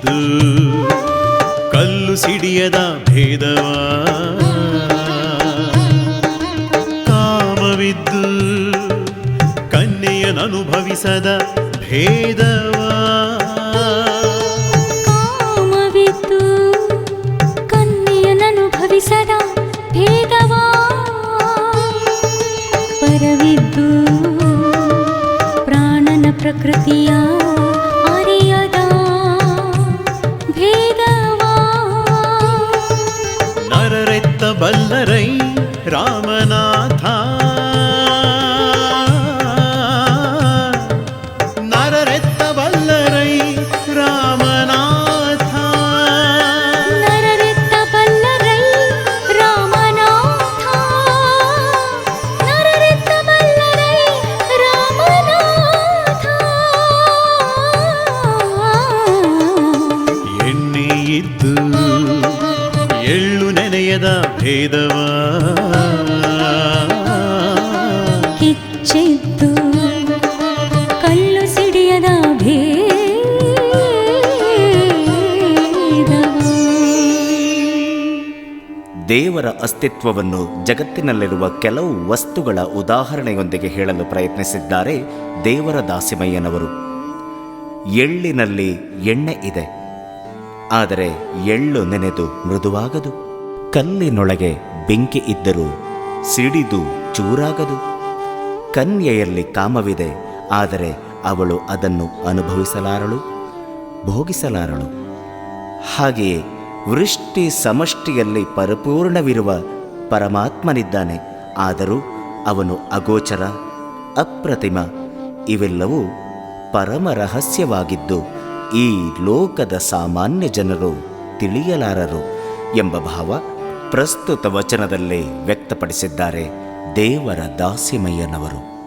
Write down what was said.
ಕಿಚ್ಚಿದ್ದು ಕಲ್ಲು ಸಿಡಿಯದ ಭೇದವ. ಕಾಮವಿದ್ದು ಕನ್ಯೆಯನನುಭವಿಸದ ಭೇದವ. ಕಾಮವಿದ್ದು ಕನ್ಯೆಯನನುಭವಿಸದ ಭೇದವ. ಪರವಿದ್ದು ಪ್ರಾಣನ ಪ್ರಕೃತಿಯ வல்லரை ராமநாதா. நரரெத்த வல்லரை ராமநாதா. நரரெத்த வல்லரை ராமநாதா. நரரெத்த எழு ಎಳ್ಳು ಭೇದವ. ಕಲ್ಲು ಸಿಡಿಯದ ಭೇದವಾ. ದೇವರ ಅಸ್ತಿತ್ವವನ್ನು ಜಗತ್ತಿನಲ್ಲಿರುವ ಕೆಲವು ವಸ್ತುಗಳ ಉದಾಹರಣೆಯೊಂದಿಗೆ ಹೇಳಲು ಪ್ರಯತ್ನಿಸಿದ್ದಾರೆ ದೇವರ ದಾಸಿಮಯ್ಯನವರು. ಎಳ್ಳಿನಲ್ಲಿ ಎಣ್ಣೆ ಇದೆ ಆದರೆ ಎಳ್ಳು ನೆನೆದು ಮೃದುವಾಗದು. ಕಲ್ಲಿನೊಳಗೆ ಬೆಂಕಿ ಇದ್ದರೂ ಸಿಡಿದು ಚೂರಾಗದು. ಕನ್ಯೆಯಲ್ಲಿ ಕಾಮವಿದೆ, ಆದರೆ ಅವಳು ಅದನ್ನು ಅನುಭವಿಸಲಾರಳು, ಭೋಗಿಸಲಾರಳು. ಹಾಗೆಯೇ ವೃಷ್ಟಿ ಸಮಷ್ಟಿಯಲ್ಲಿ ಪರಿಪೂರ್ಣವಿರುವ ಪರಮಾತ್ಮನಿದ್ದಾನೆ, ಆದರೂ ಅವನು ಅಗೋಚರ, ಅಪ್ರತಿಮ. ಇವೆಲ್ಲವೂ ಪರಮ ರಹಸ್ಯವಾಗಿದ್ದು ಈ ಲೋಕದ ಸಾಮಾನ್ಯ ಜನರು ತಿಳಿಯಲಾರರು ಎಂಬ ಭಾವ ಪ್ರಸ್ತುತ ವಚನದಲ್ಲಿ ವ್ಯಕ್ತಪಡಿಸಿದ್ದಾರೆ ದೇವರ ದಾಸಿಮಯ್ಯನವರು.